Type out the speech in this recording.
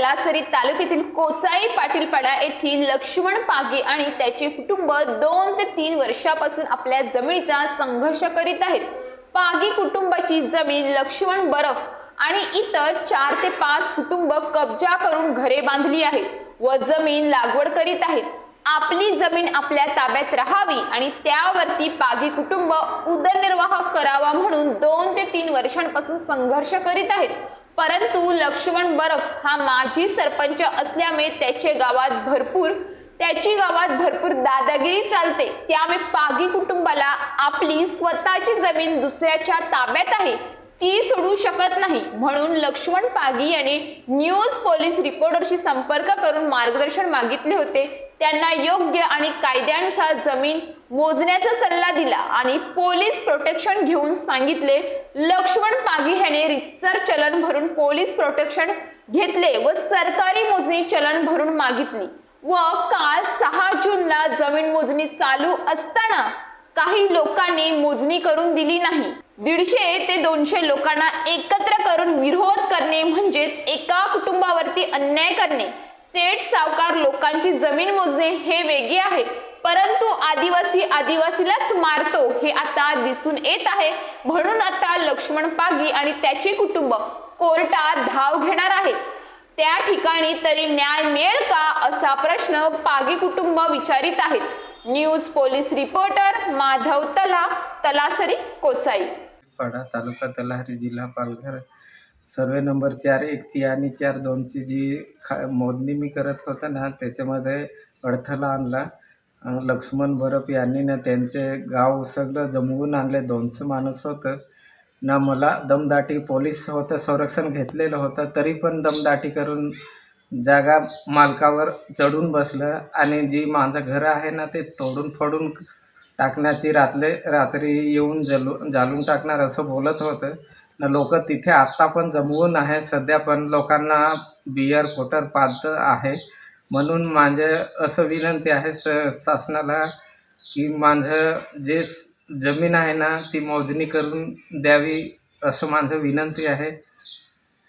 तलासरी तालुक्यातील कोचाई पाटीलपाडा येथील लक्ष्मण पागे आणि त्याचे कुटुंब दोन ते तीन वर्षापासून आपल्या जमिनीचा संघर्ष करीत आहेत. पागी कुटुंबाची जमीन लक्ष्मण बरफ आणि इतर चार ते पाच कुटुंब कब्जा करून घरे बांधली आहेत व जमीन लागवड करीत आहेत. आपली जमीन आपल्या ताब्यात राहावी आणि त्यावरती पागी कुटुंब उदरनिर्वाह करावा म्हणून दोन ते तीन वर्षांपासून संघर्ष करीत आहेत. परंतु लक्ष्मण बरफ हा माजी सरपंच असल्यामुळे त्याचे गावात भरपूर त्याची गावात भरपूर दादागिरी चालते. त्यामुळे पागी कुटुंबाला आपली स्वतःची जमीन दुसऱ्याच्या ताब्यात आहे. ती सोडू शकत नाही. म्हणून लक्ष्मण पागी यांनी न्यूज पोलीस रिपोर्टरशी संपर्क करून मार्गदर्शन मागितले होते. त्यांना योग्य आणि कायद्यानुसार जमीन मोजण्याचा सल्ला दिला आणि पोलीस प्रोटेक्शन घेऊन सांगितले लक्ष्मण पागी ह्याने रितसर चलन भरून पोलीस प्रोटेक्शन घेतले व सरकारी मोजणी चलन भरून मागितली व काल सहा जूनला जमीन मोजणी चालू असताना काही लोकांनी मोजणी करून दिली नाही. दीडशे ते दोनशे लोकांना एकत्र करून विरोध करणे म्हणजेच एका कुटुंबावरती अन्याय करणे सेठ सावकार लोकांची जमीन मोजणे हे वेगळे आहे. परंतु आदिवासी आदिवासीलाच मारतो हे आता दिसून येत आहे. म्हणून आता लक्ष्मण पागी आणि त्याचे कुटुंब कोर्टात धाव घेणार आहे. त्या ठिकाणी तरी न्याय मिळेल का असा प्रश्न पागी कुटुंब विचारित आहेत. न्यूज पोलीस रिपोर्टर माधव तला तलासरी कोचाई. पाडा तालुका तलाहरी जिल्हा पालघर सर्वे नंबर चार एकची आणि चार दोनची जी खा मोजणी मी करत होतो ना त्याच्यामध्ये अडथळा आणला. लक्ष्मण बरप यांनी ना त्यांचे गाव सगळं जमवून आणले. दोनशे माणूस होतं. ना मला दमदाटी पोलीस होतं संरक्षण घेतलेलं होतं तरी पण दमदाटी करून जागा मालकावर चढून बसलं. आणि जी माझं घर आहे ना ते तोडून फोडून टाकण्याची रातले रात्री येऊन जलू जाळून टाकणार असं बोलत होतं. लोक तिथे आत्ता पण जमवून आहे सध्या पण लोकांना बियर कोटर पाहत आहे. म्हणून माझे असं विनंती आहे स शासनाला की माझं जे जमीन आहे ना ती मोजणी करून द्यावी असं माझं विनंती आहे.